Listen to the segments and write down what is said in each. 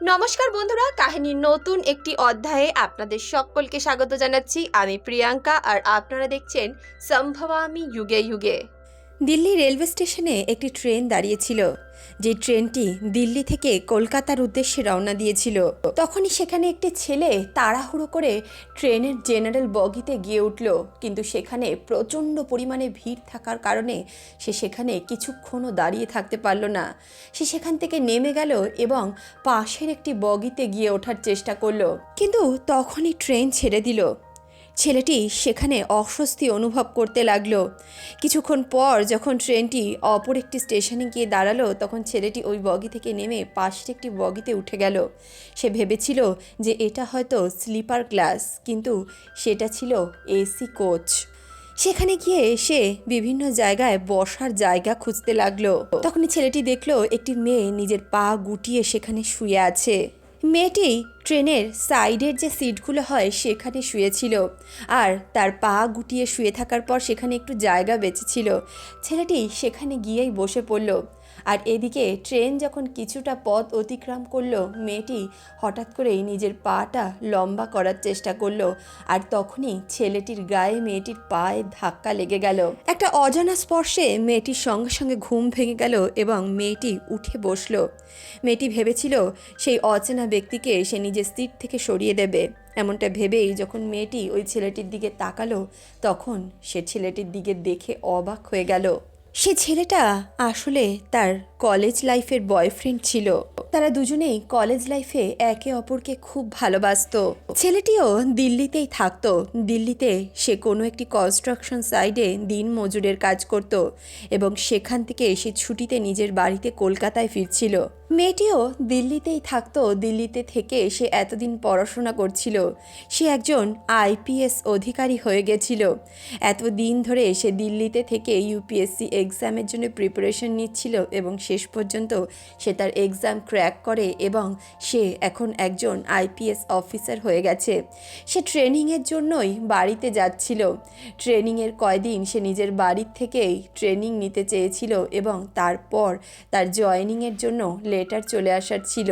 নমস্কার বন্ধুরা, কাহিনীর নতুন একটি অধ্যায়ে আপনাদের সকলকে স্বাগত জানাচ্ছি। আমি প্রিয়াঙ্কা আর আপনারা দেখছেন সম্ভবামি যুগে যুগে। দিল্লি রেলওয়ে স্টেশনে একটি ট্রেন দাঁড়িয়েছিল। যে ট্রেনটি দিল্লি থেকে কলকাতার উদ্দেশ্যে রওনা দিয়েছিল। তখনই সেখানে একটি ছেলে তাড়াহুড়ো করে ট্রেনের জেনারেল বগিতে গিয়ে উঠল। কিন্তু সেখানে প্রচণ্ড পরিমাণে ভিড় থাকার কারণে সে সেখানে কিছুক্ষণও দাঁড়িয়ে থাকতে পারল না। সে সেখান থেকে নেমে গেল এবং পাশের একটি বগিতে গিয়ে ওঠার চেষ্টা করল। কিন্তু তখনই ট্রেন ছেড়ে দিল। ছেলেটি সেখানে অস্বস্তি অনুভব করতে লাগল। কিছুক্ষণ পর যখন ট্রেনটি অপর একটি স্টেশনে গিয়ে দাঁড়াল, তখন ছেলেটি ওই বগি থেকে নেমে পাশের একটি বগিতে উঠে গেল। সে ভেবেছিল যে এটা হয়তো স্লিপার ক্লাস কিন্তু সেটা ছিল এসি কোচ। সেখানে গিয়ে সে বিভিন্ন জায়গায় বসার জায়গা খুঁজতে লাগল। তখনই ছেলেটি দেখল একটি মেয়ে নিজের পা গুটিয়ে সেখানে শুয়ে আছে। মেয়েটি ট্রেনের সাইডের যে সিটগুলো হয় সেখানে শুয়েছিল আর তার পা গুটিয়ে শুয়ে থাকার পর সেখানে একটু জায়গা বেঁচেছিল। ছেলেটি সেখানে গিয়েই বসে পড়ল। আর এদিকে ট্রেন যখন কিছুটা পথ অতিক্রম করল, মেয়েটি হঠাৎ করেই নিজের পাটা লম্বা করার চেষ্টা করল আর তখনই ছেলেটির গায়ে মেয়েটির পায়ে ধাক্কা লেগে গেল। একটা অজানা স্পর্শে মেয়েটির সঙ্গে সঙ্গে ঘুম ভেঙে গেল এবং মেয়েটি উঠে বসল। মেয়েটি ভেবেছিল সেই অচেনা ব্যক্তিকে সে নিজের সিট থেকে সরিয়ে দেবে। এমনটা ভেবেই যখন মেয়েটি ওই ছেলেটির দিকে তাকালো, তখন সে ছেলেটির দিকে দেখে অবাক হয়ে গেল। সে ছেলেটা আসলে তার কলেজ লাইফের বয়ফ্রেন্ড ছিল। তারা দুজনেই কলেজ লাইফে একে অপরকে খুব ভালোবাসতো। ছেলেটিও দিল্লিতেই থাকতো। দিল্লিতে সে কোনো একটি কনস্ট্রাকশন সাইডে দিন মজুরের কাজ করত এবং সেখান থেকে সে ছুটিতে নিজের বাড়িতে কলকাতায় ফিরছিল। মেয়েটিও দিল্লিতেই থাকতো। দিল্লিতে থেকে সে এতদিন পড়াশোনা করছিল। সে একজন আইপিএস অধিকারী হয়ে গেছিল। এতদিন ধরে সে দিল্লিতে থেকে ইউপিএসসি এক্সামের জন্য প্রিপারেশন নিচ্ছিল এবং শেষ পর্যন্ত সে তার এক্সাম ক্র্যাক করে এবং সে এখন একজন আইপিএস অফিসার হয়ে গেছে। সে ট্রেনিংয়ের জন্যই বাড়িতে যাচ্ছিল। ট্রেনিংয়ের কয়দিন সে নিজের বাড়ির থেকেই ট্রেনিং নিতে চেয়েছিল এবং তারপর তার জয়েনিংয়ের জন্য লেটার চলে আসার ছিল।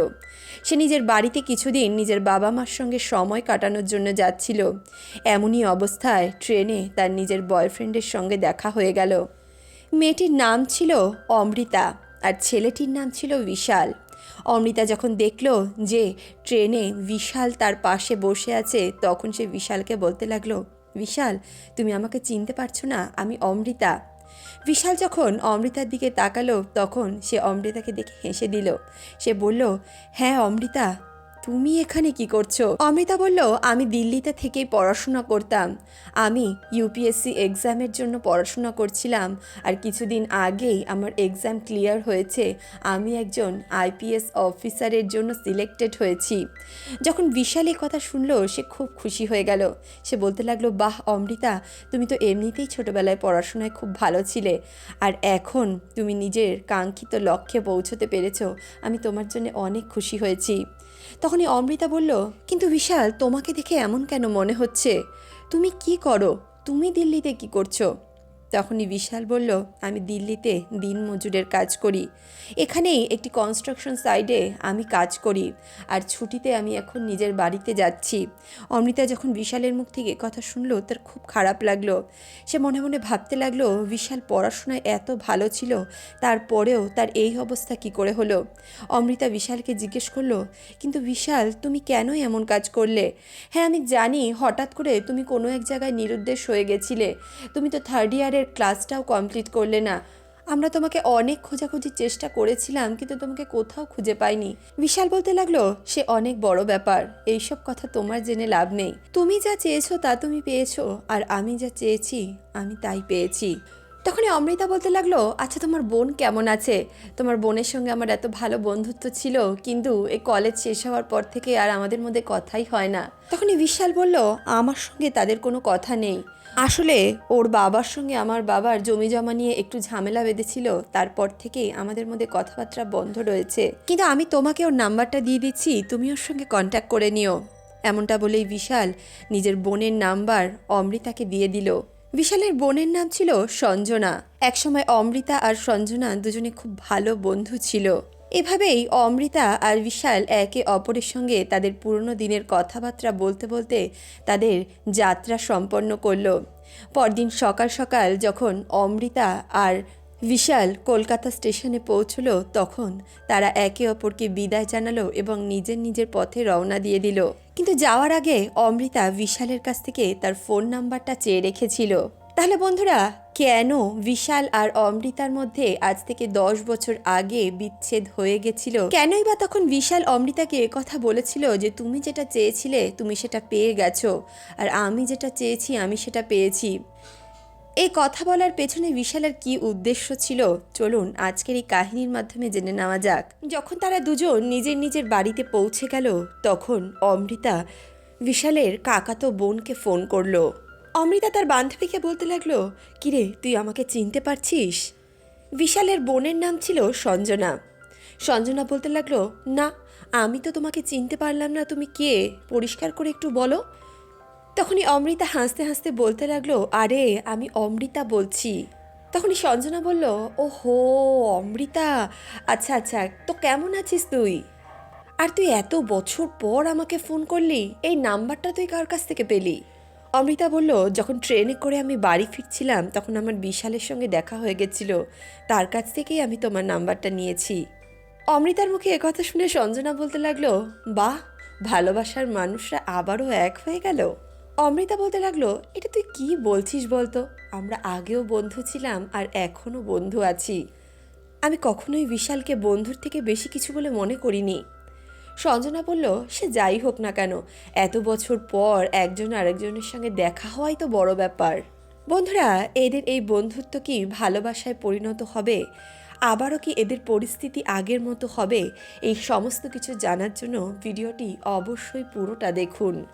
সে নিজের বাড়িতে কিছুদিন নিজের বাবা মার সঙ্গে সময় কাটানোর জন্য যাচ্ছিল। এমনই অবস্থায় ট্রেনে তার নিজের বয়ফ্রেন্ডের সঙ্গে দেখা হয়ে গেল। মেয়েটির নাম ছিল অমৃতা আর ছেলেটির নাম ছিল বিশাল। অমৃতা যখন দেখল যে ট্রেনে বিশাল তার পাশে বসে আছে, তখন সে বিশালকে বলতে লাগল, বিশাল, তুমি আমাকে চিনতে পারছ না? আমি অমৃতা। বিশাল যখন অমৃতার দিকে তাকালো, তখন সে অমৃতাকে দেখে হেসে দিল। সে বলল হ্যাঁ অমৃতা। তুমি এখানে কি করছ? অমৃতা বলল, আমি দিল্লিতে থেকেই পড়াশোনা করতাম। আমি ইউপিএসসি এক্সামের জন্য পড়াশোনা করছিলাম আর কিছুদিন আগেই আমার এক্সাম ক্লিয়ার হয়েছে। আমি একজন আইপিএস অফিসারের জন্য সিলেক্টেড হয়েছি। যখন বিশাল এই কথা শুনলো, সে খুব খুশি হয়ে গেল। সে বলতে লাগল, বাহ, অমৃতা, তুমি তো এমনিতেই ছোটবেলায় পড়াশোনায় খুব ভালো ছিলে। আর এখন তুমি নিজের কাঙ্ক্ষিত লক্ষ্যে পৌঁছতে পেরেছ। আমি তোমার জন্য অনেক খুশি হয়েছি। তখনই অমৃতা বলল, কিন্তু বিশাল, তোমাকে দেখে এমন কেন মনে হচ্ছে? তুমি কি করো? তুমি দিল্লিতে কি করছ? তখনই বিশাল বলল, আমি দিল্লিতে দিন মজুরের কাজ করি। এখানেই একটি কনস্ট্রাকশন সাইডে আমি কাজ করি। আর ছুটিতে আমি এখন নিজের বাড়িতে যাচ্ছি। অমৃতা যখন বিশালের মুখ থেকে কথা শুনলো, তার খুব খারাপ লাগল। সে মনে মনে ভাবতে লাগল, বিশাল পড়াশোনায় এত ভালো ছিল, তারপরেও তার এই অবস্থা কি করে হলো? অমৃতা বিশালকে জিজ্ঞেস করল, কিন্তু বিশাল, তুমি কেন এমন কাজ করলে? হ্যাঁ আমি জানি, হঠাৎ করে তুমি কোনো এক জায়গায় নিরুদ্দেশ হয়ে গেছিলে। তুমি তো থার্ড ইয়ারের ক্লাসটাও কমপ্লিট করলে না। আমরা তোমাকে অনেক খোঁজাখুঁজির চেষ্টা করেছিলাম, কিন্তু তোমাকে কোথাও খুঁজে পাইনি। বিশাল বলতে লাগল, সে অনেক বড় ব্যাপার, এইসব কথা তোমার জেনে লাভ নেই। তুমি যা চেয়েছো তা তুমি পেয়েছ, আর আমি যা চেয়েছি, আমি তাই পেয়েছি। তখনই অমৃতা বলতে লাগল আচ্ছা তোমার বোন কেমন আছে? তোমার বোনের সঙ্গে আমার এত ভালো বন্ধুত্ব ছিল, কিন্তু এই কলেজ শেষ হওয়ার পর থেকে আর আমাদের মধ্যে কথাই হয় না। তখনই বিশাল বলল, আমার সঙ্গে তাদের কোনো কথা নেই। আসলে ওর বাবার সঙ্গে আমার বাবার জমি জমা নিয়ে একটু ঝামেলা বেঁধেছিল, তারপর থেকেই আমাদের মধ্যে কথাবার্তা বন্ধ রয়েছে। কিন্তু আমি তোমাকে ওর নাম্বারটা দিয়ে দিচ্ছি, তুমি ওর সঙ্গে কন্ট্যাক্ট করে নিও। এমনটা বলেই বিশাল নিজের বোনের নাম্বার অমৃতাকে দিয়ে দিল। বিশালের বোনের নাম ছিল সঞ্জনা। একসময় অমৃতা আর সঞ্জনা দুজনে খুব ভালো বন্ধু ছিল। এভাবেই অমৃতা আর বিশাল একে অপরের সঙ্গে তাদের পুরনো দিনের কথাবার্তা বলতে বলতে তাদের যাত্রা সম্পন্ন করল। পরদিন সকাল সকাল যখন অমৃতা আর বিশাল কলকাতা স্টেশনে পৌঁছলো, তখন তারা একে অপরকে বিদায় জানালো এবং নিজের নিজের পথে রওনা দিয়ে দিল। কিন্তু যাওয়ার আগে অমৃতা বিশালের কাছ থেকে তার ফোন নাম্বারটা চেয়ে রেখেছিল। তাহলে বন্ধুরা, কেন বিশাল আর অমৃতার মধ্যে আজ থেকে দশ বছর আগে বিচ্ছেদ হয়ে গেছিল? কেনই বা তখন বিশাল অমৃতাকে কথা বলেছিল যে তুমি যেটা চেয়েছিলে, তুমি সেটা পেয়ে গেছো। আর আমি যেটা চেয়েছি, আমি সেটা পেয়েছি। এই কথা বলার পেছনে বিশালের কি উদ্দেশ্য ছিল? চলুন, আজকের এই কাহিনীর মাধ্যমে জেনে নেওয়া যাক। যখন তারা দুজন নিজের নিজের বাড়িতে পৌঁছে গেল, তখন অমৃতা বিশালের কাকাতো বোনকে ফোন করল। অমৃতা তার বান্ধবীকে বলতে লাগল, কিরে, তুই আমাকে চিনতে পারছিস? বিশালের বোনের নাম ছিল সঞ্জনা। সঞ্জনা বলতে লাগল, না, আমি তো তোমাকে চিনতে পারলাম না, তুমি কে? পরিষ্কার করে একটু বলো। তখনই অমৃতা হাসতে হাসতে বলতে লাগল, আরে, আমি অমৃতা বলছি। তখনই সঞ্জনা বলল ও হো অমৃতা! আচ্ছা আচ্ছা তো কেমন আছিস তুই? আর তুই এত বছর পর আমাকে ফোন করলি, এই নাম্বারটা তুই কার কাছ থেকে পেলি? অমৃতা বলল, যখন ট্রেনে করে আমি বাড়ি ফিরছিলাম, তখন আমার বিশালের সঙ্গে দেখা হয়ে গেছিল। তার কাছ থেকেই আমি তোমার নাম্বারটা নিয়েছি। অমৃতার মুখে একথা শুনে সঞ্জনা বলতে লাগল, বাহ, ভালোবাসার মানুষরা আবারও এক হয়ে গেল? অমৃতা বলতে লাগল, এটা তুই কি বলছিস বলতো? আমরা আগেও বন্ধু ছিলাম আর এখনও বন্ধু আছি। আমি কখনোই বিশালকে বন্ধুর থেকে বেশি কিছু বলে মনে করিনি। সঞ্জনা বলল, সে যাই হোক না কেন। এত বছর পর একজন আরেকজনের সঙ্গে দেখা হওয়াই তো বড় ব্যাপার। বন্ধুরা, এদের এই বন্ধুত্ব কি ভালোবাসায় পরিণত হবে? আবারও কি এদের পরিস্থিতি আগের মতো হবে? এই সমস্ত কিছু জানার জন্য ভিডিওটি অবশ্যই পুরোটা দেখুন।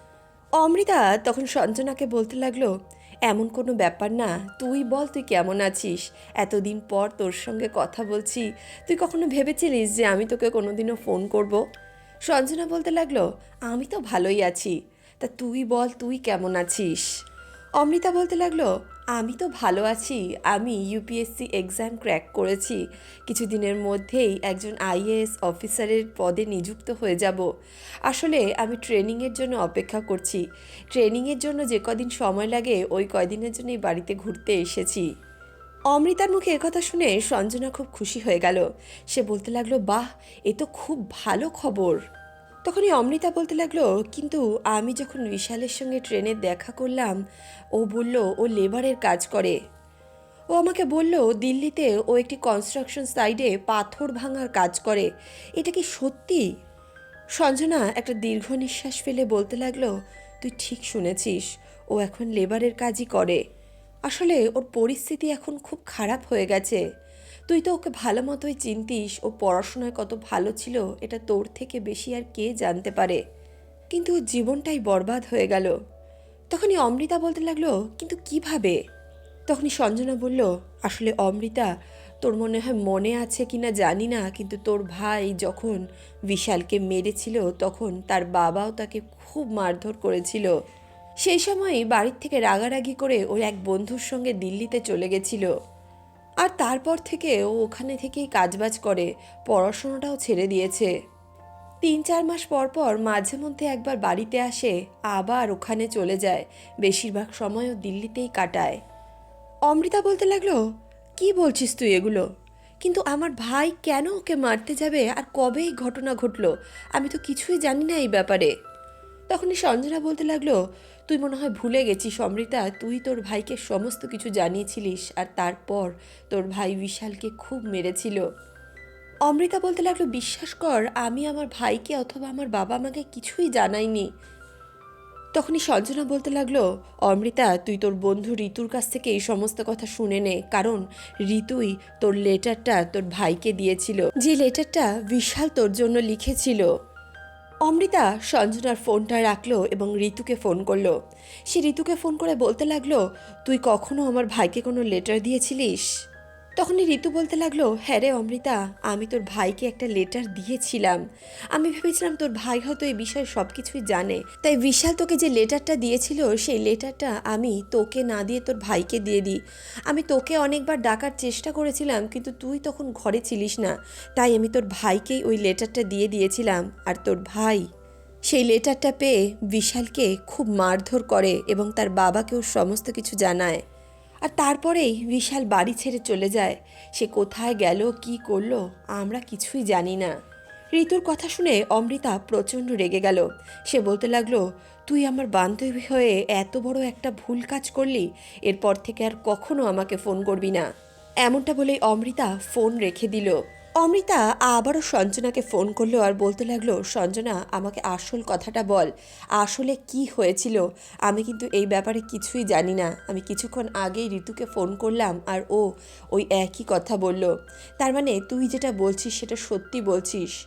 অমৃতা তখন সঞ্জনাকে বলতে লাগল, এমন কোনো ব্যাপার না। তুই বল, তুই কেমন আছিস? এতদিন পর তোর সঙ্গে কথা বলছি। তুই কখনো ভেবেছিলিস যে আমি তোকে কোনোদিনও ফোন করব? সঞ্জনা বলতে লাগল, আমি তো ভালোই আছি। তা তুই বল, তুই কেমন আছিস? অমৃতা বলতে লাগল, আমি তো ভালো আছি। আমি ইউপিএসসি এক্সাম ক্র্যাক করেছি। কিছুদিনের মধ্যেই একজন আইএএস অফিসারের পদে নিযুক্ত হয়ে যাব। আসলে আমি ট্রেনিংয়ের জন্য অপেক্ষা করছি। ট্রেনিংয়ের জন্য যে কদিন সময় লাগে, ওই কয়দিনের জন্যই বাড়িতে ঘুরতে এসেছি। অমৃতার মুখে একথা শুনে সঞ্জনা খুব খুশি হয়ে গেল। সে বলতে লাগল, বাহ, এ তো খুব ভালো খবর। তখনই অমৃতা বলতে লাগল, কিন্তু আমি যখন বিশালের সঙ্গে ট্রেনে দেখা করলাম, ও বলল ও লেবারের কাজ করে। ও আমাকে বলল, দিল্লিতে ও একটি কনস্ট্রাকশন সাইডে পাথর ভাঙার কাজ করে। এটা কি সত্যি? সঞ্জনা একটা দীর্ঘ নিঃশ্বাস ফেলে বলতে লাগল, তুই ঠিক শুনেছিস, ও এখন লেবারের কাজই করে। আসলে ওর পরিস্থিতি এখন খুব খারাপ হয়ে গেছে। তুই তো ওকে ভালো মতোই চিনতিস, ও পড়াশোনায় কত ভালো ছিল, এটা তোর থেকে বেশি আর কে জানতে পারে? কিন্তু ওর জীবনটাই বরবাদ হয়ে গেল। তখনই অমৃতা বলতে লাগল, কিন্তু কীভাবে? তখনই সঞ্জনা বলল, আসলে অমৃতা, তোর মনে হয় মনে আছে কি না জানি না, কিন্তু তোর ভাই যখন বিশালকে মেরেছিল, তখন তার বাবাও তাকে খুব মারধর করেছিল। সেই সময় বাড়ির থেকে রাগারাগি করে ওর এক বন্ধুর সঙ্গে দিল্লিতে চলে গেছিল। আর তারপর থেকে ও ওখানে থেকেই কাজবাজ করে, পড়াশোনাটাও ছেড়ে দিয়েছে। তিন চার মাস পর পর মাঝে মধ্যে একবার বাড়িতে আসে, আবার ওখানে চলে যায়। বেশিরভাগ সময়ও দিল্লিতেই কাটায়। অমৃতা বলতে লাগল, কি বলছিস তুই এগুলো? কিন্তু আমার ভাই কেন ওকে মারতে যাবে? আর কবে এই ঘটনা ঘটলো? আমি তো কিছুই জানি না এই ব্যাপারে। তখনই সঞ্জনা বলতে লাগল তুই মনে হয় ভুলে গেছিস, অমৃতা। তুই তোর ভাইকে সমস্ত কিছু জানিয়েছিলিস আর তারপর তোর ভাই বিশালকে খুব মেরেছিল। অমৃতা বলতে লাগল, বিশ্বাস কর, আমি আমার ভাইকে অথবা আমার বাবা আমাকে কিছুই জানাইনি। তখনই সঞ্জনা বলতে লাগল, অমৃতা, তুই তোর বন্ধু ঋতুর কাছ থেকে এই সমস্ত কথা শুনে নে, কারণ ঋতুই তোর লেটারটা তোর ভাইকে দিয়েছিল। যে লেটারটা বিশাল তোর জন্য লিখেছিল। অমৃতা সঞ্জনার ফোনটা রাখল এবং ঋতুকে ফোন করল। সে ঋতুকে ফোন করে বলতে লাগল, তুই কখনো আমার ভাইকে কোনো লেটার দিয়েছিলিস? তখনই ঋতু বলতে লাগল হ্যাঁ রে অমৃতা, আমি তোর ভাইকে একটা লেটার দিয়েছিলাম। আমি ভেবেছিলাম তোর ভাই হয়তো এই বিষয়ে সব কিছুই জানে। তাই বিশাল তোকে যে লেটারটা দিয়েছিল, সেই লেটারটা আমি তোকে না দিয়ে তোর ভাইকে দিয়ে দিই। আমি তোকে অনেকবার ডাকার চেষ্টা করেছিলাম, কিন্তু তুই তখন ঘরে ছিলিস না। তাই আমি তোর ভাইকেই ওই লেটারটা দিয়ে দিয়েছিলাম, আর তোর ভাই সেই লেটারটা পেয়ে বিশালকে খুব মারধর করে এবং তার বাবাকেও সমস্ত কিছু জানায়। আর তারপরেই বিশাল বাড়ি ছেড়ে চলে যায়। সে কোথায় গেল, কি করল, আমরা কিছুই জানি না। ঋতুর কথা শুনে অমৃতা প্রচণ্ড রেগে গেল। সে বলতে লাগল, তুই আমার বান্ধবী হয়ে এত বড় একটা ভুল কাজ করলি, এরপর থেকে আর কখনো আমাকে ফোন করবি না। এমনটা বলেই অমৃতা ফোন রেখে দিল। অমৃতা আবারও সঞ্জনাকে ফোন করল আর বলতে লাগল, সঞ্জনা, আমাকে আসল কথাটা বল। আসলে কি হয়েছিল? আমি কিন্তু এই ব্যাপারে কিছুই জানি না। আমি কিছুক্ষণ আগেই ঋতুকে ফোন করলাম আর ও ওই একই কথা বলল। তার মানে তুই যেটা বলছিস সেটা সত্যি বলছিস?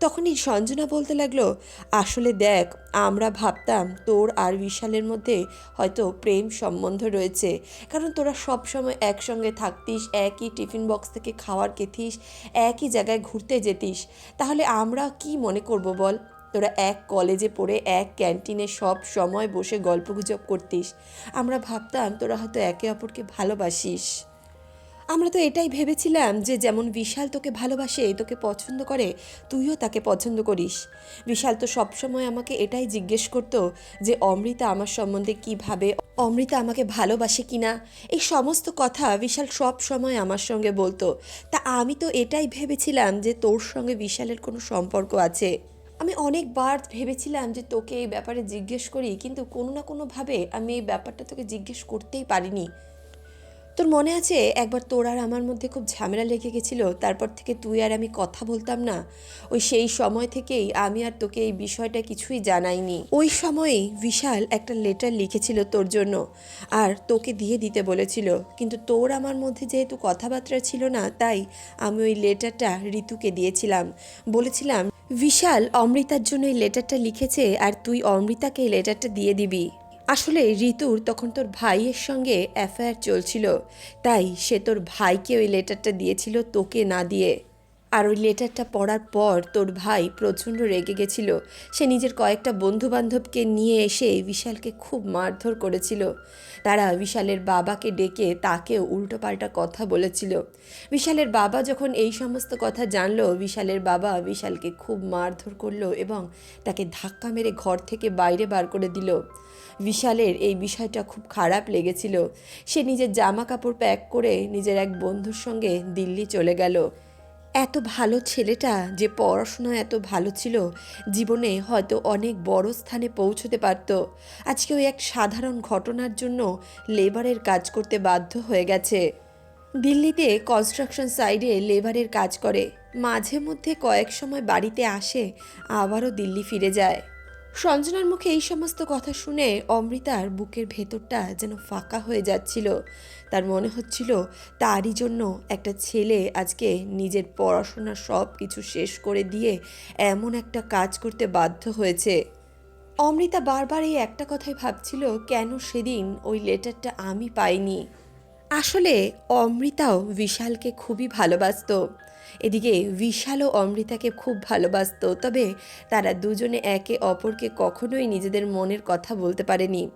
তখনই সঞ্জনা বলতে লাগল, আসলে দেখ, আমরা ভাবতাম তোর আর বিশালের মধ্যে হয়তো প্রেম সম্বন্ধ রয়েছে। কারণ তোরা সব সময় একসঙ্গে থাকতিস, একই টিফিন বক্স থেকে খাওয়ার খেতিস, একই জায়গায় ঘুরতে যেতিস। তাহলে আমরা কি মনে করব বল? তোরা এক কলেজে পড়ে, এক ক্যান্টিনে সব সময় বসে গল্পগুজব করতিস। আমরা ভাবতাম তোরা হয়তো একে অপরকে ভালোবাসিস। আমরা তো এটাই ভেবেছিলাম যে যেমন বিশাল তোকে ভালোবাসে, তোকে পছন্দ করে, তুইও তাকে পছন্দ করিস। বিশাল তো সবসময় আমাকে এটাই জিজ্ঞেস করতো যে অমৃতা আমার সম্বন্ধে কি ভাবে, অমৃতা আমাকে ভালোবাসে কিনা? এই সমস্ত কথা বিশাল সব সময় আমার সঙ্গে বলতো। তা আমি তো এটাই ভেবেছিলাম যে তোর সঙ্গে বিশালের কোনো সম্পর্ক আছে। আমি অনেকবার ভেবেছিলাম যে তোকে এই ব্যাপারে জিজ্ঞেস করি, কিন্তু কোনো না কোনোভাবে আমি এই ব্যাপারটা তোকে জিজ্ঞেস করতেই পারিনি। তোর মনে আছে একবার তোর আর আমার মধ্যে খুব ঝামেলা লেগে গেছিল? তারপর থেকে তুই আর আমি কথা বলতাম না। ওই সেই সময় থেকেই আমি আর তোকে এই বিষয়টা কিছুই জানাইনি। ওই সময়েই বিশাল একটা লেটার লিখেছিল তোর জন্য আর তোকে দিয়ে দিতে বলেছিল। কিন্তু তোর আমার মধ্যে যেহেতু কথাবার্তা ছিল না, তাই আমি ওই লেটারটা ঋতুকে দিয়েছিলাম। বলেছিলাম, বিশাল, অমৃতার জন্য এই লেটারটা লিখেছে আর তুই অমৃতাকে এই লেটারটা দিয়ে দিবি। আসলে ঋতুর তখন তোর ভাইয়ের সঙ্গে অ্যাফেয়ার চলছিল, তাই সে তোর ভাইকে ওই লেটারটা দিয়েছিল তোকে না দিয়ে। আর ওই লেটারটা পড়ার পর তোর ভাই প্রচণ্ড রেগে গেছিল। সে নিজের কয়েকটা বন্ধুবান্ধবকে নিয়ে এসে বিশালকে খুব মারধর করেছিল। তারা বিশালের বাবাকে ডেকে তাকেও উল্টোপাল্টা কথা বলেছিল। বিশালের বাবা যখন এই সমস্ত কথা জানলো, বিশালের বাবা বিশালকে খুব মারধর করল এবং তাকে ধাক্কা মেরে ঘর থেকে বাইরে বার করে দিল। বিশালের এই বিষয়টা খুব খারাপ লেগেছিল। সে নিজের জামা কাপড় প্যাক করে নিজের এক বন্ধুর সঙ্গে দিল্লি চলে গেল। এত ভালো ছেলেটা যে পড়াশোনায় এত ভালো ছিল, জীবনে হয়তো অনেক বড় স্থানে পৌঁছতে পারত। আজকে ওই এক সাধারণ ঘটনার জন্য লেবারের কাজ করতে বাধ্য হয়ে গেছে। দিল্লিতে কনস্ট্রাকশন সাইডে লেবারের কাজ করে। মাঝে মধ্যে কয়েক সময় বাড়িতে আসে, আবারও দিল্লি ফিরে যায়। সঞ্জনার মুখে এই সমস্ত কথা শুনে অমৃতার বুকের ভেতরটা যেন ফাঁকা হয়ে যাচ্ছিল। তার মনে হচ্ছিল তারই জন্য একটা ছেলে আজকে নিজের পড়াশোনা সব কিছু শেষ করে দিয়ে এমন একটা কাজ করতে বাধ্য হয়েছে। অমৃতা বারবার এই একটা কথাই ভাবছিল, কেন সেদিন ওই লেটারটা আমি পাইনি? আসলে অমৃতাও বিশালকে খুবই ভালোবাসতো। এদিকে বিশাল ও অমৃতাকে খুব ভালোবাসতো, তবে তারা দুজনে একে অপরকে কখনোই নিজেদের মনের কথা বলতে পারেনি।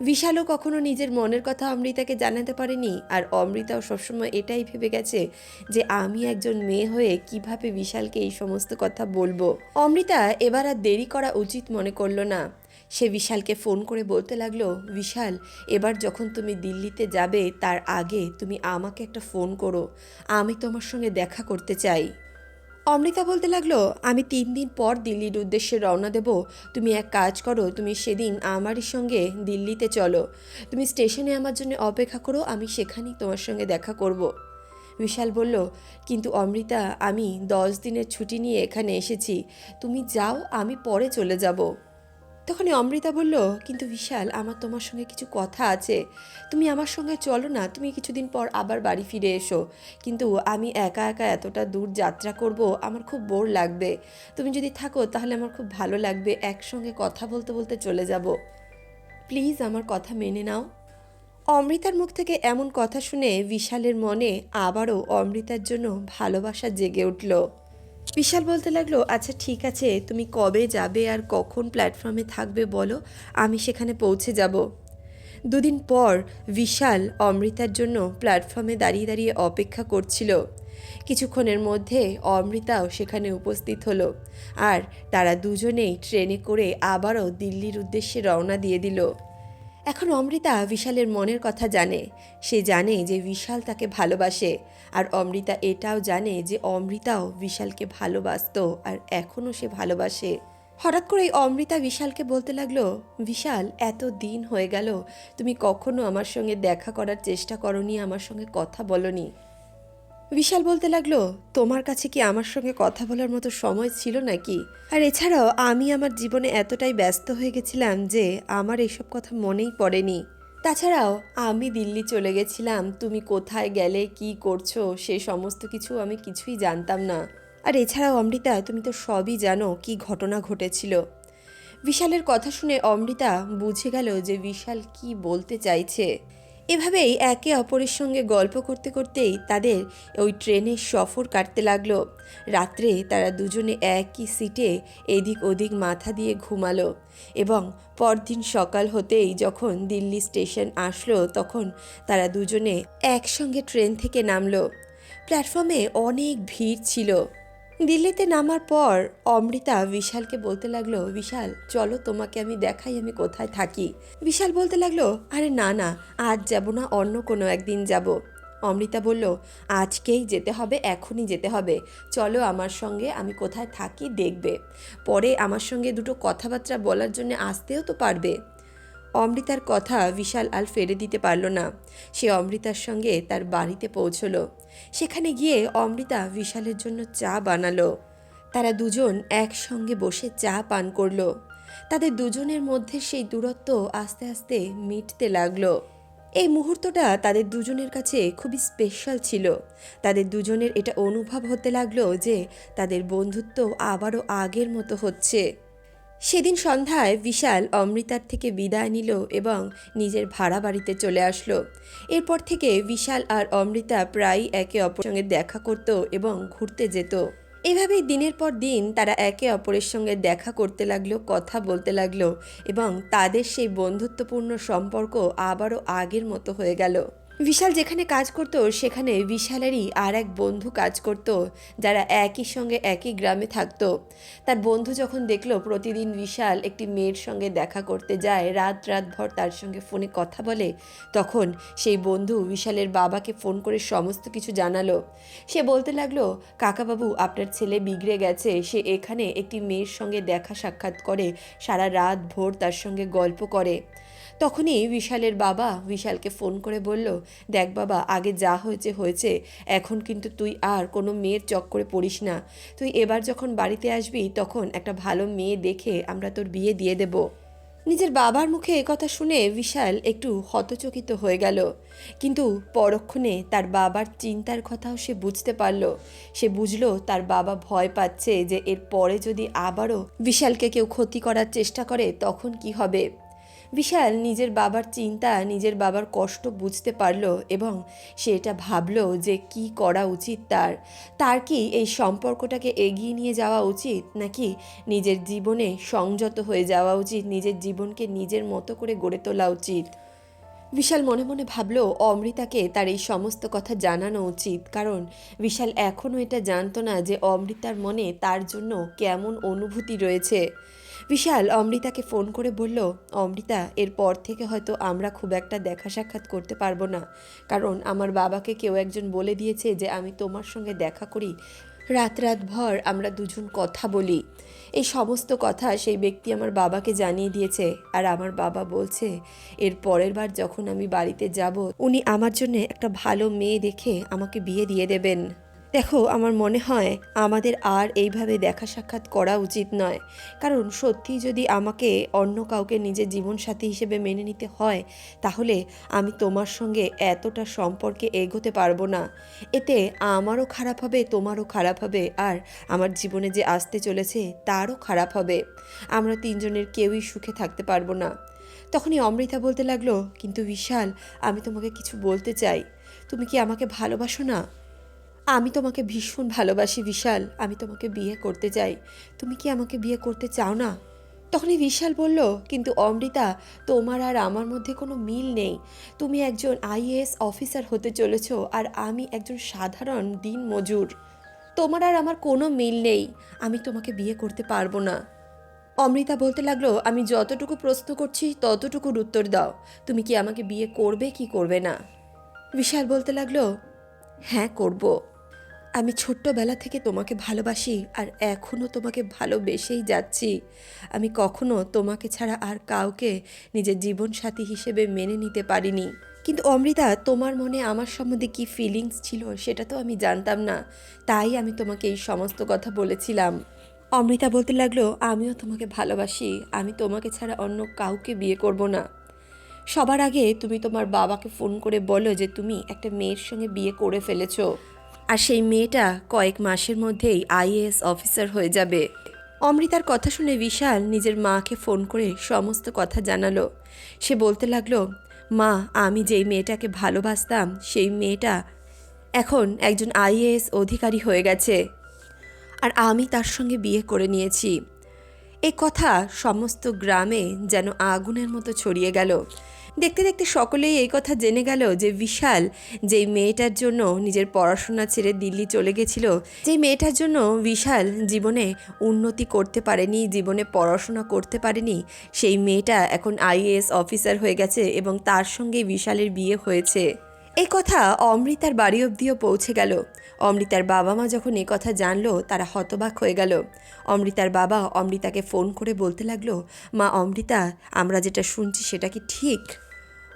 বিশালও কখনো নিজের মনের কথা অমৃতাকে জানাতে পারেনি, আর অমৃতাও সবসময় এটাই ভেবে গেছে যে, আমি একজন মেয়ে হয়ে কীভাবে বিশালকে এই সমস্ত কথা বলব? অমৃতা এবার আর দেরি করা উচিত মনে করল না। সে বিশালকে ফোন করে বলতে লাগল, বিশাল, এবার যখন তুমি দিল্লিতে যাবে, তার আগে তুমি আমাকে একটা ফোন করো। আমি তোমার সঙ্গে দেখা করতে চাই। অমৃতা বলতে লাগল, আমি তিন দিন পর দিল্লির উদ্দেশ্যে রওনা দেব। তুমি এক কাজ করো, তুমি সেদিন আমারই সঙ্গে দিল্লিতে চলো। তুমি স্টেশনে আমার জন্য অপেক্ষা করো, আমি সেখানেই তোমার সঙ্গে দেখা করব। বিশাল বলল, কিন্তু অমৃতা, আমি দশ দিনের ছুটি নিয়ে এখানে এসেছি। তুমি যাও, আমি পরে চলে যাব। তখনই অমৃতা বলল, কিন্তু বিশাল, আমার তোমার সঙ্গে কিছু কথা আছে। তুমি আমার সঙ্গে চলো না, তুমি কিছুদিন পর আবার বাড়ি ফিরে এসো। কিন্তু আমি একা একা এতটা দূর যাত্রা করব, আমার খুব বোর লাগবে। তুমি যদি থাকো, তাহলে আমার খুব ভালো লাগবে, একসঙ্গে কথা বলতে বলতে চলে যাব। প্লিজ আমার কথা মেনে নাও। অমৃতার মুখ থেকে এমন কথা শুনে বিশালের মনে আবারও অমৃতার জন্য ভালোবাসা জেগে উঠল। বিশাল বলতে লাগল আচ্ছা ঠিক আছে, তুমি কবে যাবে আর কখন প্ল্যাটফর্মে থাকবে বলো, আমি সেখানে পৌঁছে যাব। দুদিন পর বিশাল অমৃতার জন্য প্ল্যাটফর্মে দাঁড়িয়ে দাঁড়িয়ে অপেক্ষা করছিল। কিছুক্ষণের মধ্যে অমৃতাও সেখানে উপস্থিত হলো আর তারা দুজনেই ট্রেনে করে আবারও দিল্লির উদ্দেশ্যে রওনা দিয়ে দিল। এখন অমৃতা বিশালের মনের কথা জানে। সে জানে যে বিশাল তাকে ভালোবাসে, আর অমৃতা এটাও জানে যে অমৃতাও বিশালকে ভালোবাসত আর এখনও সে ভালোবাসে। হঠাৎ করেই অমৃতা বিশালকে বলতে লাগল, বিশাল, এত দিন হয়ে গেল। তুমি কখনো আমার সঙ্গে দেখা করার চেষ্টা করনি, আমার সঙ্গে কথা বলনি। বিশাল বলতে লাগল, তোমার কাছে কি আমার সঙ্গে কথা বলার মতো সময় ছিল নাকি? আর এছাড়াও আমি আমার জীবনে এতটাই ব্যস্ত হয়ে গেছিলাম যে আমার এসব কথা মনেই পড়েনি। তাছাড়াও আমি দিল্লি চলে গেছিলাম, তুমি কোথায় গেলে, কি করছ, সে সমস্ত কিছু আমি কিছুই জানতাম না। আর এছাড়াও অমৃতা, তুমি তো সবই জানো কি ঘটনা ঘটেছিল। বিশালের কথা শুনে অমৃতা বুঝে গেল যে বিশাল কি বলতে চাইছে। এভাবেই একে অপরের সঙ্গে গল্প করতে করতেই তাদের ওই ট্রেনের সফর কাটতে লাগল। রাত্রে তারা দুজনে একই সিটে এদিক ওদিক মাথা দিয়ে ঘুমালো এবং পরদিন সকাল হতেই যখন দিল্লি স্টেশন আসলো তখন তারা দুজনে একসঙ্গে ট্রেন থেকে নামলো। প্ল্যাটফর্মে অনেক ভিড় ছিল। দিল্লিতে নামার পর অমৃতা বিশালকে বলতে লাগল, বিশাল, চলো তোমাকে আমি দেখাই, আমি কোথায় থাকি। বিশাল বলতে লাগল, আরে না না, আজ যাব না, অন্য কোনো একদিন যাব। অমৃতা বলল, আজকেই যেতে হবে, এখনই যেতে হবে। চলো আমার সঙ্গে, আমি কোথায় থাকি দেখবে। পরে আমার সঙ্গে দুটো কথাবার্তা বলার জন্য আসতেও তো পারবে। অমৃতার কথা বিশাল আর ফেরে দিতে পারল না। সে অমৃতার সঙ্গে তার বাড়িতে পৌঁছলো। সেখানে গিয়ে অমৃতা বিশালের জন্য চা বানালো। তারা দুজন একসঙ্গে বসে চা পান করল। তাদের দুজনের মধ্যে সেই দূরত্ব আস্তে আস্তে মিটতে লাগল। এই মুহূর্তটা তাদের দুজনের কাছে খুবই স্পেশাল ছিল। তাদের দুজনের এটা অনুভব হতে লাগল যে তাদের বন্ধুত্ব আবারও আগের মতো হচ্ছে। সেদিন সন্ধ্যায় বিশাল অমৃতার থেকে বিদায় নিল এবং নিজের ভাড়া বাড়িতে চলে আসলো। এরপর থেকে বিশাল আর অমৃতা প্রায়ই একে অপরের সঙ্গে দেখা করত এবং ঘুরতে যেত। এভাবেই দিনের পর দিন তারা একে অপরের সঙ্গে দেখা করতে লাগল, কথা বলতে লাগল এবং তাদের সেই বন্ধুত্বপূর্ণ সম্পর্ক আবারও আগের মতো হয়ে গেল। বিশাল যেখানে কাজ করতো, সেখানে বিশালেরই আর এক বন্ধু কাজ করত, যারা একই সঙ্গে একই গ্রামে থাকতো। তার বন্ধু যখন দেখল প্রতিদিন বিশাল একটি মেয়ের সঙ্গে দেখা করতে যায়, রাত রাত ভর তার সঙ্গে ফোনে কথা বলে, তখন সেই বন্ধু বিশালের বাবাকে ফোন করে সমস্ত কিছু জানালো। সে বলতে লাগল, কাকাবাবু, আপনার ছেলে বিগড়ে গেছে, সে এখানে একটি মেয়ের সঙ্গে দেখা সাক্ষাৎ করে, সারা রাত ভোর তার সঙ্গে গল্প করে। তখনই বিশালের বাবা বিশালকে ফোন করে বলল, দেখ বাবা, আগে যা হয়েছে হয়েছে। এখন কিন্তু তুই আর কোনো মেয়ের চক্করে পড়িস না। তুই এবার যখন বাড়িতে আসবি, তখন একটা ভালো মেয়ে দেখে আমরা তোর বিয়ে দিয়ে দেব। নিজের বাবার মুখে কথা শুনে বিশাল একটু হতচকিত হয়ে গেল। কিন্তু পরক্ষণে তার বাবার চিন্তার কথাও সে বুঝতে পারল। সে বুঝলো তার বাবা ভয় পাচ্ছে যে এর পরে যদি আবারও বিশালকে কেউ ক্ষতি করার চেষ্টা করে, তখন কি হবে? বিশাল নিজের বাবার চিন্তা, নিজের বাবার কষ্ট বুঝতে পারল এবং সে এটা ভাবলো যে কি করা উচিত তার। তার কি এই সম্পর্কটাকে এগিয়ে নিয়ে যাওয়া উচিত, নাকি নিজের জীবনে সংযত হয়ে যাওয়া উচিত, নিজের জীবনকে নিজের মতো করে গড়ে তোলা উচিত? বিশাল মনে মনে ভাবলো, অমৃতাকে তার এই সমস্ত কথা জানানো উচিত, কারণ বিশাল এখনও এটা জানতো না যে অমৃতার মনে তার জন্য কেমন অনুভূতি রয়েছে। বিশাল, অমৃতাকে ফোন করে বলল, অমৃতা, এরপর থেকে হয়তো আমরা খুব একটা দেখা সাক্ষাৎ করতে পারব না। কারণ আমার বাবাকে কেউ একজন বলে দিয়েছে যে আমি তোমার সঙ্গে দেখা করি। রাত রাত ভর আমরা দুজন কথা বলি। এই সমস্ত কথা সেই ব্যক্তি আমার বাবাকে জানিয়ে দিয়েছে। আর আমার বাবা বলছে, এর পরের বার যখন আমি বাড়িতে যাব, উনি আমার জন্য একটা ভালো মেয়ে দেখে আমাকে বিয়ে দিয়ে দেবেন। দেখো, আমার মনে হয় আমাদের আর এইভাবে দেখা সাক্ষাৎ করা উচিত নয়। কারণ সত্যি যদি আমাকে অন্য কাউকে নিজের জীবনসাথী হিসেবে মেনে নিতে হয়, তাহলে আমি তোমার সঙ্গে এতটা সম্পর্কে এগোতে পারব না। এতে আমারও খারাপ হবে, তোমারও খারাপ হবে, আর আমার জীবনে যে আসতে চলেছে, তারও খারাপ হবে। আমরা তিনজনের কেউই সুখে থাকতে পারব না। তখনই অমৃতা বলতে লাগল, কিন্তু বিশাল, আমি তোমাকে কিছু বলতে চাই। তুমি কি আমাকে ভালোবাসো না? আমি তোমাকে ভীষণ ভালোবাসি বিশাল। আমি তোমাকে বিয়ে করতে চাই। তুমি কি আমাকে বিয়ে করতে চাও না? তখনই বিশাল বলল, কিন্তু অমৃতা, তোমার আর আমার মধ্যে কোনো মিল নেই। তুমি একজন আইএএস অফিসার হতে চলেছ, আর আমি একজন সাধারণ দিন মজুর। তোমার আর আমার কোনো মিল নেই। আমি তোমাকে বিয়ে করতে পারব না। অমৃতা বলতে লাগল, আমি যতটুকু প্রশ্ন করছি, ততটুকুর উত্তর দাও। তুমি কি আমাকে বিয়ে করবে, কি করবে না? বিশাল বলতে লাগল হ্যাঁ করব। আমি ছোট্টবেলা থেকে তোমাকে ভালোবাসি আর এখনও তোমাকে ভালোবেসেই যাচ্ছি। আমি কখনো তোমাকে ছাড়া আর কাউকে নিজের জীবনসাথী হিসেবে মেনে নিতে পারিনি। কিন্তু অমৃতা, তোমার মনে আমার সম্বন্ধে কি ফিলিংস ছিল সেটা তো আমি জানতাম না। তাই আমি তোমাকে এই সমস্ত কথা বলেছিলাম। অমৃতা বলতে লাগল, আমিও তোমাকে ভালোবাসি। আমি তোমাকে ছাড়া অন্য কাউকে বিয়ে করব না। সবার আগে তুমি তোমার বাবাকে ফোন করে বলো যে তুমি একটা মেয়ের সঙ্গে বিয়ে করে ফেলেছো। আর সেই মেয়েটা কয়েক মাসের মধ্যেই আইএএস অফিসার হয়ে যাবে। অমৃতার কথা শুনে বিশাল নিজের মাকে ফোন করে সমস্ত কথা জানালো। সে বলতে লাগল, মা, আমি যেই মেয়েটাকে ভালোবাসতাম, সেই মেয়েটা এখন একজন আইএএস অধিকারী হয়ে গেছে। আর আমি তার সঙ্গে বিয়ে করে নিয়েছি। এই কথা সমস্ত গ্রামে যেন আগুনের মতো ছড়িয়ে গেল। দেখতে দেখতে সকলেই এই কথা জেনে গেল যে বিশাল, যেই মেয়েটার জন্য নিজের পড়াশোনা ছেড়ে দিল্লি চলে গেছিল, যেই মেয়েটার জন্য বিশাল জীবনে উন্নতি করতে পারেনি, জীবনে পড়াশোনা করতে পারেনি, সেই মেয়েটা এখন আইএএস অফিসার হয়ে গেছে এবং তার সঙ্গে বিশালের বিয়ে হয়েছে। এই কথা অমৃতার বাড়ি অবধিও পৌঁছে গেল। অমৃতার বাবা মা যখন এ কথা জানলো, তারা হতবাক হয়ে গেল। অমৃতার বাবা অমৃতাকে ফোন করে বলতে লাগল, মা অমৃতা, আমরা যেটা শুনছি সেটা কি ঠিক?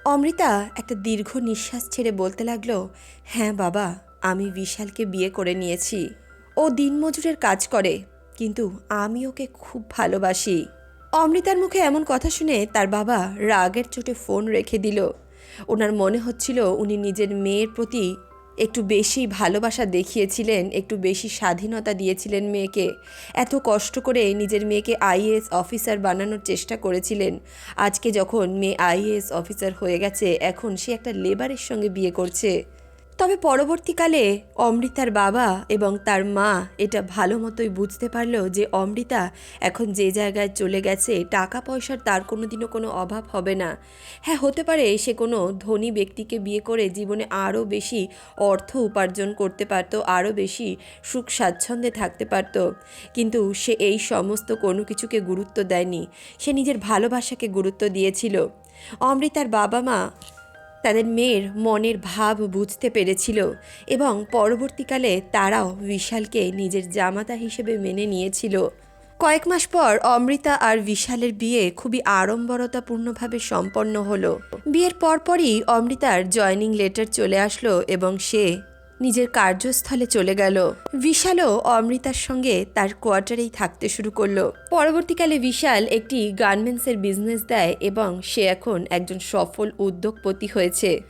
অমৃতা একটা দীর্ঘ নিঃশ্বাস ছেড়ে বলতে লাগল হ্যাঁ বাবা, আমি বিশালকে বিয়ে করে নিয়েছি। ও দিনমজুরের কাজ করে, কিন্তু আমি ওকে খুব ভালোবাসি। অমৃতার মুখে এমন কথা শুনে তার বাবা রাগের চোটে ফোন রেখে দিল। ওনার মনে হচ্ছিল উনি নিজের মেয়ের প্রতি একটু বেশি ভালোবাসা দেখিয়েছিলেন, একটু বেশি স্বাধীনতা দিয়েছিলেন মেয়েকে। এত কষ্ট করে নিজের মেয়েকে আইএএস অফিসার বানানোর চেষ্টা করেছিলেন। আজকে যখন মেয়ে আইএএস অফিসার হয়ে গেছে, এখন সে একটা লেবারের সঙ্গে বিয়ে করছে। তবে পরবর্তীকালে অমৃতার বাবা এবং তার মা এটা ভালো মতোই বুঝতে পারল যে অমৃতা এখন যে জায়গায় চলে গেছে, টাকা পয়সার তার কোনো দিনও কোনো অভাব হবে না। হ্যাঁ হতে পারে সে কোনো ধনী ব্যক্তিকে বিয়ে করে জীবনে আরও বেশি অর্থ উপার্জন করতে পারত, আরও বেশি সুখ স্বাচ্ছন্দ্যে থাকতে পারত। কিন্তু সে এই সমস্ত কোনো কিছুকে গুরুত্ব দেয়নি। সে নিজের ভালোবাসাকে গুরুত্ব দিয়েছিল। অমৃতার বাবা মা তাদের মেয়ের মনের ভাব বুঝতে পেরেছিল এবং পরবর্তীকালে তারাও বিশালকে নিজের জামাতা হিসেবে মেনে নিয়েছিল। কয়েক মাস পর অমৃতা আর বিশালের বিয়ে খুবই আড়ম্বরতাপূর্ণভাবে সম্পন্ন হলো। বিয়ের পরপরই অমৃতার জয়নিং লেটার চলে আসলো এবং সে নিজের কার্যস্থলে চলে গেল। বিশালও অমৃতার সঙ্গে তার কোয়ার্টারেই থাকতে শুরু করল। পরবর্তীকালে বিশাল একটি গার্মেন্টসের বিজনেস দেয় এবং সে এখন একজন সফল উদ্যোগপতি হয়েছে।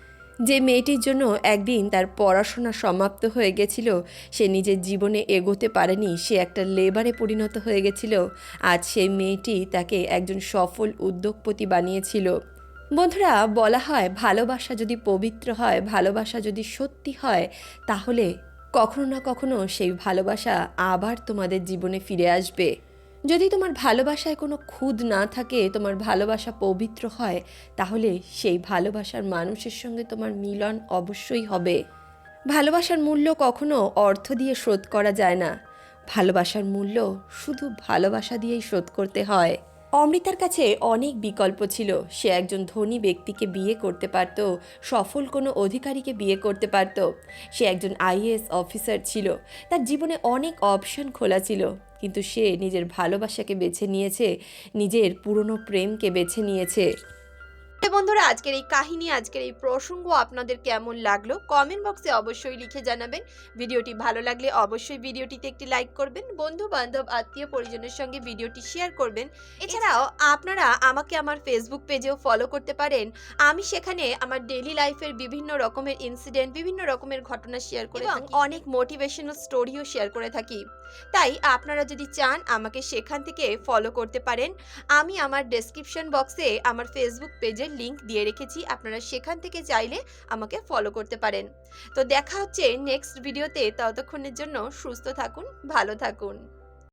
যে মেয়েটির জন্য একদিন তার পড়াশোনা সমাপ্ত হয়ে গেছিল, সে নিজের জীবনে এগোতে পারেনি, সে একটা লেবারে পরিণত হয়ে গেছিল। আজ সেই মেয়েটি তাকে একজন সফল উদ্যোগপতি বানিয়েছিল। বন্ধুরা, বলা হয় ভালোবাসা যদি পবিত্র হয়, ভালোবাসা যদি সত্যি হয়, তাহলে কখনো না কখনো সেই ভালোবাসা আবার তোমাদের জীবনে ফিরে আসবে। যদি তোমার ভালোবাসায় কোনো খুদ না থাকে, তোমার ভালোবাসা পবিত্র হয়, তাহলে সেই ভালোবাসার মানুষের সঙ্গে তোমার মিলন অবশ্যই হবে। ভালোবাসার মূল্য কখনো অর্থ দিয়ে শোধ করা যায় না। ভালোবাসার মূল্য শুধু ভালোবাসা দিয়েই শোধ করতে হয়। অমৃতার কাছে অনেক বিকল্প ছিল। সে একজন ধনী ব্যক্তিকে বিয়ে করতে পারত, সফল কোনো অধিকারীকে বিয়ে করতে পারত। সে একজন আইএস অফিসার ছিল। তার জীবনে অনেক অপশন খোলা ছিল। কিন্তু সে নিজের ভালোবাসাকে বেছে নিয়েছে, নিজের পুরনো প্রেমকে বেছে নিয়েছে। বন্ধুরা আজকের এই কাহিনী আজকের এই প্রসঙ্গ আপনাদের কেমন লাগল? কমেন্ট বক্সে অবশ্যই লিখে জানাবেন। ভিডিওটি ভালো লাগলে অবশ্যই ভিডিওটিতে একটি লাইক করবেন। বন্ধু বান্ধব আত্মীয় পরিজনের সঙ্গে ভিডিওটি শেয়ার করবেন। এছাড়াও আপনারা আমাকে আমার ফেসবুক পেজেও ফলো করতে পারেন। আমি সেখানে আমার ডেলি লাইফের বিভিন্ন রকমের ইনসিডেন্ট বিভিন্ন রকমের ঘটনা শেয়ার করে অনেক মোটিভেশনাল স্টোরিও শেয়ার করে থাকি। তাই আপনারা যদি চান আমাকে সেখান থেকে ফলো করতে পারেন, আমি আমার ডেসক্রিপশন বক্সে আমার ফেসবুক পেজের লিংক দিয়ে রেখেছি, আপনারা সেখান থেকে চাইলে আমাকে ফলো করতে পারেন। তো দেখা হচ্ছে নেক্সট ভিডিওতে ততক্ষণের জন্য সুস্থ থাকুন, ভালো থাকুন।